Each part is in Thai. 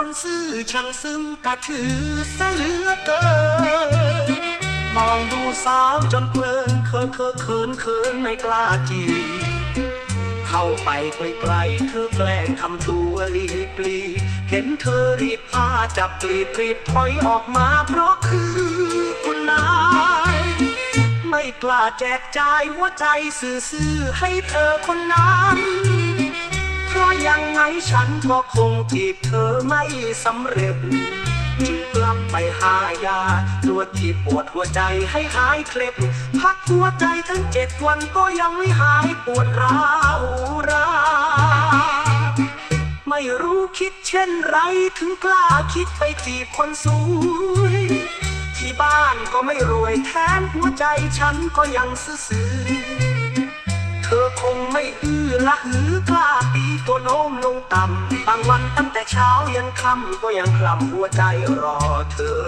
คนซื่อช่างซึ้งกะถือเหลือเกิน มองดูสาวจนเพลินเคินเคินเขินเขินไม่กล้าจีเข้าไปใกล้ๆเธอแกล้งทำตัวลีปลี เห็นเธอรีบผ้าจับกรีดกรีดถอยออกมาเพราะคือคุณนาย ไม่กล้าแจกจ่ายหัวใจซื่อๆให้เธอคนนั้น ฉันก็คงจีบเธอไม่สำเร็จ จึงกลับไปหายาตรวจที่ปวดหัวใจให้หายเคล็ดพักหัวใจทั้งเจ็ดวันก็ยังไม่หายปวดร้าวราไม่รู้คิดเช่นไรถึงกล้าคิดไปจีบคนสวยที่บ้านก็ไม่รวยแถมหัวใจฉันก็ยังซื่อเธอคงไม่อื อละหือกล้าตีตัวโน้มลงต่ำบางวันตั้งแต่เช้ายันค่ำก็ยังคลำหัวใจรอเธอ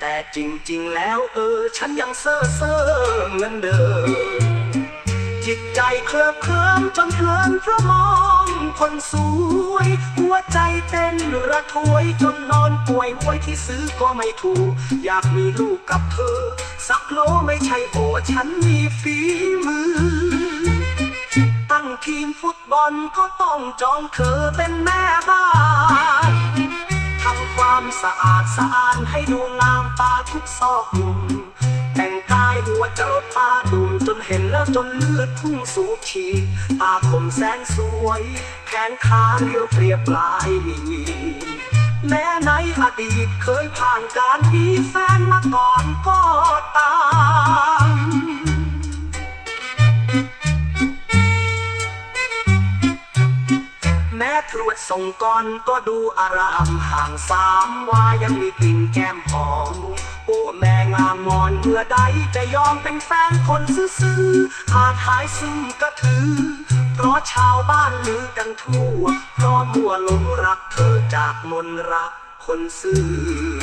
แต่จริงๆแล้วเออ ฉันยังเซ่อเซ่อเหมือนเดิมจิตใจเคลิบเคลิ้มจนเพลินเพราะมองคนสวย หัวใจเต้นระทวยจนนอนป่วยหวยที่ซื้อก็ไม่ถูก อยากมีลูกกับเธอ สักโลไม่ใช่โอฉันมีฝีม อลก็ต้องจองเธอเป็นแม่บ้านทำความสะอาดสะอานให้ดูงามตาทุกซอกมุม แต่งกายหัวเจ้าตาดุมจนเห็นแล้วจนเลือดพุ่งสูบฉีดตาคมแสนสวย แขนขาเรียวเปรียบลายแม้ในอดีตเคยผ่านการมีแฟนมาก่อนก็ ตรวจส่งก่อนก็ดูอารามห่างสามว่ายังมีกลิ่นแก้มหอมโอ้แม่งามงอนเมื่อใดจะยอมเป็นแฟนคนซื่อๆขาดหายซึ่งก็ถือ เพราะชาวบ้านลือกันทั่วเพราะมัวหลงรักเธอจากมนรักคนซื่อ